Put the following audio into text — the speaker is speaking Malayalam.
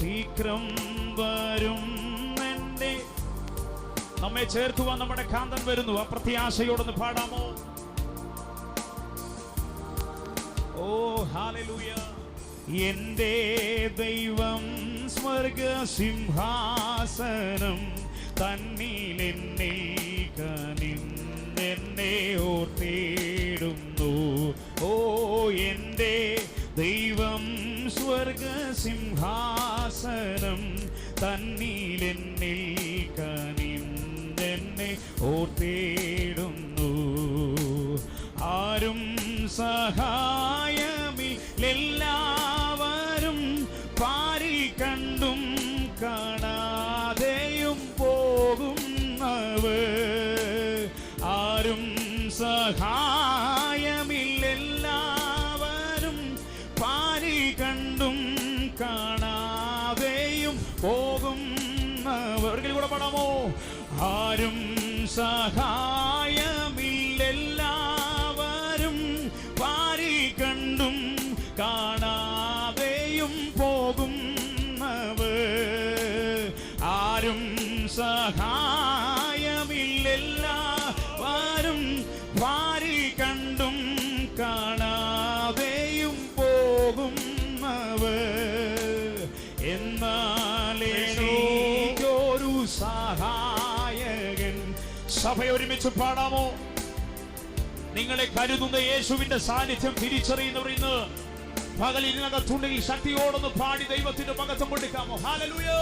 ശീഘ്രം വരും എന്റെ നമ്മെ ചേർക്കുവാൻ നമ്മുടെ കാന്തൻ വരുന്നു. ആ പ്രത്യാശയോടൊന്ന് പാടാമോ? ഓ ഹാലലൂയ. എന്റെ ദൈവം സ്വർഗസിംഹാസനം തന്നിൽ എന്നെ കനിന്നെന്നെ ഓർത്തിടുന്നു. ഓ എന്റെ ദൈവം സ്വർഗസിംഹാസനം തന്നിൽ എന്നെ കനിന്നെന്നെ ഓർത്തേടുന്നു. ആരും സഹായമില്ലെല്ലാവരും പാരി കണ്ടും കാണാതെയും പോകുന്നവർ. ആരും സഹായമില്ലെല്ലാവരും പാരി കണ്ടും കാണാതെയും പോകുന്നവർ ഒരിക്കൽ കൂടെ പടമോ ആരും സഹായമില്ലെല്ലാവരും പാരി കണ്ടും കാണാതെയും പോകുന്നവർ. ആരും സഹായമില്ലെല്ലാവരും പാരി കണ്ടും കാണാതെയും പോകുന്നവർ. എന്നാലേ ഒരു സഹായകൻ. സഭ ഒരുമിച്ച് പാടാമോ? നിങ്ങളെ കരുതുന്ന യേശുവിന്റെ സാന്നിധ്യം തിരിച്ചറിയുന്നവർ ഇന്ന് പകൽ ഇതിനകത്തുണ്ടെങ്കിൽ ശക്തിയോടൊന്ന് പാടി ദൈവത്തിന്റെ മകത്വം കൊടുക്കാമോ ഹാലലൂയോ